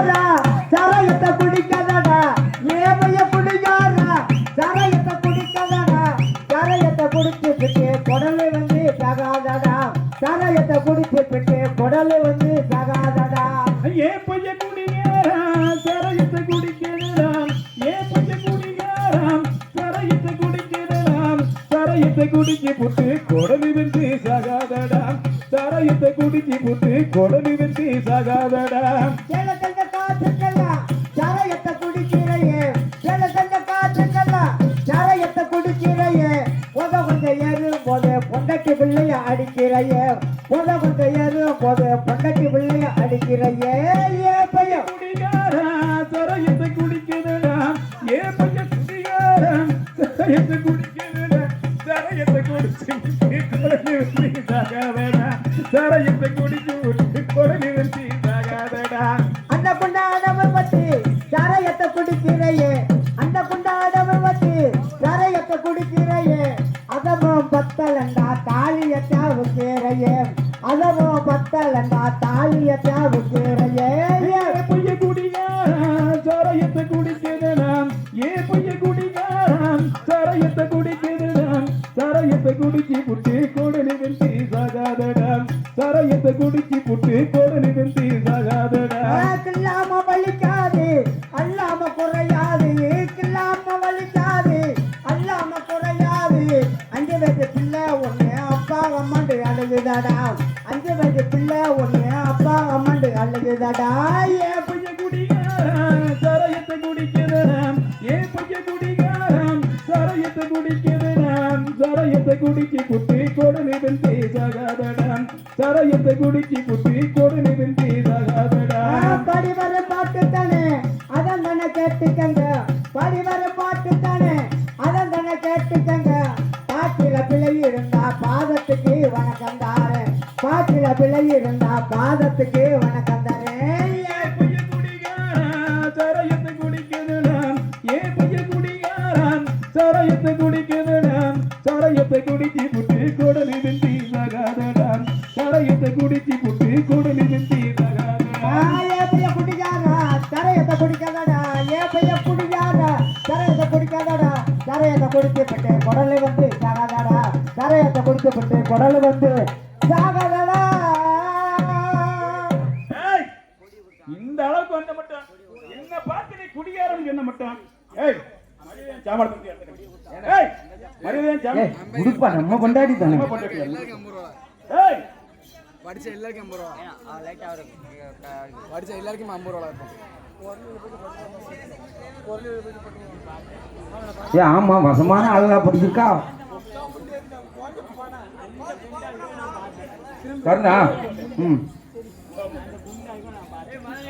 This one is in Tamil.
குடிகாரா சாராயத்தை குடிக்காதடா. ஏ பைய குடிகாரா சாராயத்தை குடிக்காதடா. சாராயத்தை குடிச்சுட்டு குடலு வந்து சகாதடா. சாராயத்தை குடிச்சுட்டு குடலு வந்து சகாதடா. ஏ பைய குடிகாரம் சரையத்தை குடிக்கிறான் ஏ பைய குடிகாரம் சரையத்தை குடிக்கிறான் சரையத்தை குடிச்சு புட்டு கொடலி வந்து சகாதடா. சரையத்தை குடிச்சு புட்டு கொடலி வந்து சகாதடா. சேல தந்த காற்றுக்கெல்லாம் சாராயத்தை குடிக்கிறையே. சேல தந்த காற்றுக்கெல்லாம் சாராயத்தை குடிக்கிறையே. உத கொஞ்சம் ஏறும் போது பொண்டைக்கு பிள்ளைய அடிக்கிறையே. உத கொஞ்சம் ஏறும் போது பொண்டைக்கு பிள்ளைய அடிக்கிறையே. ஏ பையன். குடிகாரம் சரையத்தை குடிக்கிறடா ஏ பைய குடிகாரம் சரையத்தை குடிக்கிறடா சரையத்தை குடிச்சு கொடலி குடிச்சு விட்டு குடிக்கிறையே. அதமும் பத்தலண்டா தாலியத்தா உக்கேறையே அதமும் பத்தலண்டா தாலிய உக்கேறையே ஏ பைய குடிகாரம் சரையத்தை குடிக்கிறடாம் ஏ பைய குடிகாரம் சரையத்தை குடிக்கிறடாம் சரையத்தை குடிச்சு புட்டி கொடலி வந்து சகாதடாம் சரையத்தை குடிச்சு ஒன்று அப்பா அம்மாண்டு அழகுதாடா. அஞ்சு வயசு பிள்ளை ஒன்று அப்பா அம்மாண்டு அழகுதாடா. ஏன் பைய குடிகாரம் சரையத்தை குடிக்கிறடாம் ஏன் பைய குடிகாரம் சரையத்தை குடிக்கிறடாம் சரையத்தை குடிச்சு புட்டு கொடலி வந்து சகாதடாம் சரையத்தை குடிச்சு புட்டு கொடலி பாட்டில பிழை இருந்தா பாதத்துக்கு வணக்கம் தாரு சரையத்தை குடிக்கிறடாம் ஏ பைய குடிகாரம் சரையத்தை குடிக்கிறடாம் சரையத்தை குடிச்சு புட்டு கொடலி வந்து சகாதடாம் சரையத்தை குடிச்சு புட்டு கொடலி வந்து சகாதடா ஏ பைய குடிக்காதா தரையத்தை குடிக்காதடா. ஏ பைய குடிக்காதா தரையத்தை குடிக்காதடா. தரையத்தை குடிக்கப்பட்டு குடலை வந்து சாகாதாடா தரையத்தை குடிக்கப்பட்டு குடலை வந்து சாகாதடா இந்த அளவுக்கு வந்த மட்டும். என்ன பார்த்து நீ குடிகாரம் சொன்ன மட்டும். ஏய் நம்ம கொண்டாடி தானே. எல்லாருக்கும் ஐம்பது ரூபா ஏய். படிச்ச எல்லாருக்கும் ஐம்பது படிச்ச எல்லாருக்கும் ஐம்பது ரூபா இருக்கும் ஏ ஆமா வசமான ஆளுகா படிச்சிருக்கா? கருணா ம் ஏய் ஏய் சா- காசு தரேன் கொண்டு வந்து